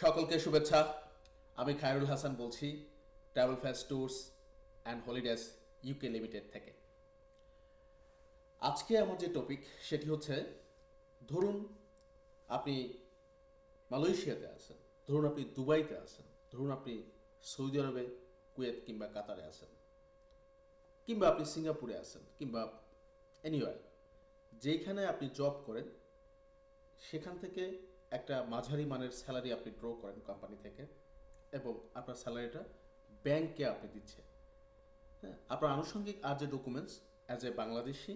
সকলকে শুভেচ্ছা। আমি খায়রুল হাসান বলছি travel fast tours and holidays UK limited থেকে। আজকে আমার যে টপিক সেটি হচ্ছে, ধরুন আপনি মালয়েশিয়াতে আছেন, ধরুন আপনি দুবাইতে আছেন, ধরুন আপনি সৌদি আরবে, কুয়েত কিংবা কাতারে আছেন, কিংবা আপনি সিঙ্গাপুরে আছেন, কিংবা এনিওয়ার যেইখানে আপনি জব করেন, সেখান থেকে একটা মাঝারি মানের স্যালারি আপনি ড্র করেন কোম্পানি থেকে এবং আপনার স্যালারিটা ব্যাংকে আপনি দিচ্ছে হ্যাঁ আপনার আনুষঙ্গিক আর যে ডকুমেন্টস অ্যাজ এ বাংলাদেশি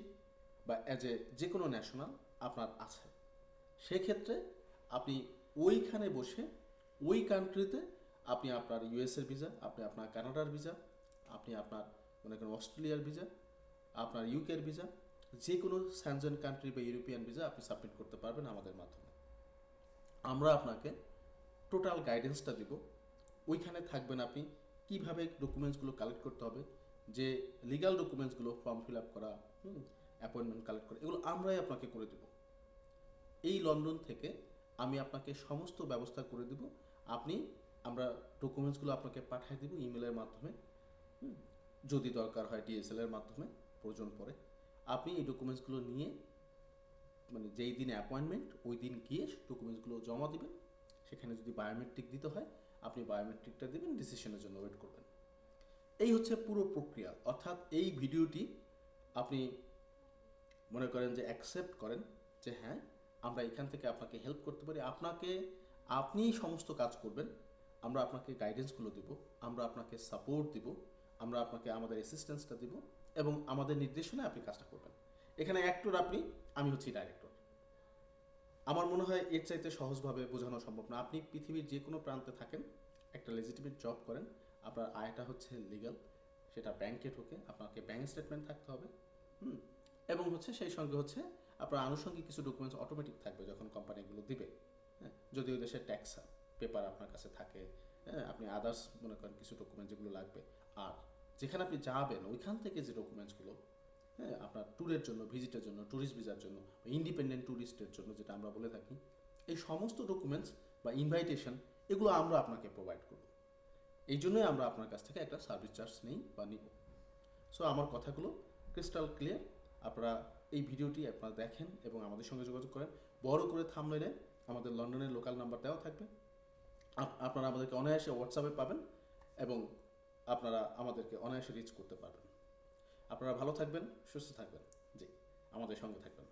বা অ্যাজ এ যে কোনো ন্যাশনাল আপনার আছে। সেক্ষেত্রে আপনি ওইখানে বসে ওই কান্ট্রিতে আপনি আপনার ইউএসএর ভিসা আপনি আপনার কানাডার ভিসা আপনি আপনার মনে করেন অস্ট্রেলিয়ার ভিসা আপনার ইউকের ভিসা যে কোনো স্যানজন কান্ট্রি বা ইউরোপিয়ান ভিসা আপনি সাবমিট করতে পারবেন আমাদের মাধ্যমে। আমরা আপনাকে টোটাল গাইডেন্সটা দিব। ওইখানে থাকবেন আপনি, কীভাবে ডকুমেন্টসগুলো কালেক্ট করতে হবে, যে লিগাল ডকুমেন্টসগুলো ফর্ম ফিল আপ করা অ্যাপয়েন্টমেন্ট কালেক্ট করা, এগুলো আমরাই আপনাকে করে দেব। এই লন্ডন থেকে আমি আপনাকে সমস্ত ব্যবস্থা করে দেব। আপনি আমরা ডকুমেন্টসগুলো আপনাকে পাঠিয়ে দেব ইমেলের মাধ্যমে যদি দরকার হয় ডিএসএল এর মাধ্যমে, প্রয়োজন পড়ে। আপনি এই ডকুমেন্টসগুলো নিয়ে মানে যেই দিনে অ্যাপয়েন্টমেন্ট ওই দিন গিয়ে ডকুমেন্টসগুলো জমা দিবেন। সেখানে যদি বায়োমেট্রিক দিতে হয়, আপনি বায়োমেট্রিকটা দেবেন ডিসিশনের জন্য ওয়েট করবেন। এই হচ্ছে পুরো প্রক্রিয়া। অর্থাৎ এই ভিডিওটি আপনি মনে করেন যে অ্যাকসেপ্ট করেন যে হ্যাঁ আমরা এখান থেকে আপনাকে হেল্প করতে পারি। আপনাকে আপনি সমস্ত কাজ করবেন। আমরা আপনাকে গাইডেন্সগুলো দিব, আমরা আপনাকে সাপোর্ট দিব, আমরা আপনাকে আমাদের অ্যাসিস্ট্যান্সটা দিব এবং আমাদের নির্দেশনায় আপনি কাজটা করবেন। এখানে অ্যাক্টর আপনি, আমি হচ্ছি ডাইরেক্টর আমার মনে হয় এর চাইতে সহজভাবে বোঝানো সম্ভব না। আপনি পৃথিবীর যে কোনো প্রান্তে থাকেন, একটা লেজিটিমেট জব করেন, আপনার আয়টা হচ্ছে লিগাল সেটা ব্যাংকে ঢোকে, আপনাকে ব্যাংক স্টেটমেন্ট থাকতে হবে, হুম? এবং হচ্ছে সেই সঙ্গে হচ্ছে আপনার আনুষঙ্গিক কিছু ডকুমেন্টস অটোমেটিক থাকবে যখন কোম্পানিগুলো দিবে হ্যাঁ? যদি ওই দেশের ট্যাক্স পেপার আপনার কাছে থাকে হ্যাঁ? আপনি আদার্স মনে করেন কিছু ডকুমেন্ট যেগুলো লাগবে। আর যেখানে আপনি যাবেন, ওইখান থেকে যে ডকুমেন্টসগুলো আপনার ট্যুরের জন্য ভিজিটের জন্য ট্যুরিস্ট ভিসার জন্য ইন্ডিপেন্ডেন্ট ট্যুরিস্টের জন্য যেটা আমরা বলে থাকি, এই সমস্ত ডকুমেন্টস বা ইনভাইটেশন এগুলো আমরা আপনাকে প্রোভাইড করব। এই জন্যই আমরা আপনার কাছ থেকে একটা সার্ভিস চার্জ নেই বা নিব। সো আমার কথাগুলো ক্রিস্টাল ক্লিয়ার আপনারা এই ভিডিওটি আপনারা দেখেন এবং আমাদের সঙ্গে যোগাযোগ করেন। বড় করে থামলে আমাদের লন্ডনের লোকাল নাম্বার দেওয়া থাকবে। আপ- আপনারা আমাদেরকে অনায়াসে হোয়াটসঅ্যাপে পাবেন এবং আপনারা আমাদেরকে অনায়াসে রিচ করতে পারবেন। আপনারা ভালো থাকবেন সুস্থ থাকবেন। জি আমাদের সঙ্গে থাকবেন।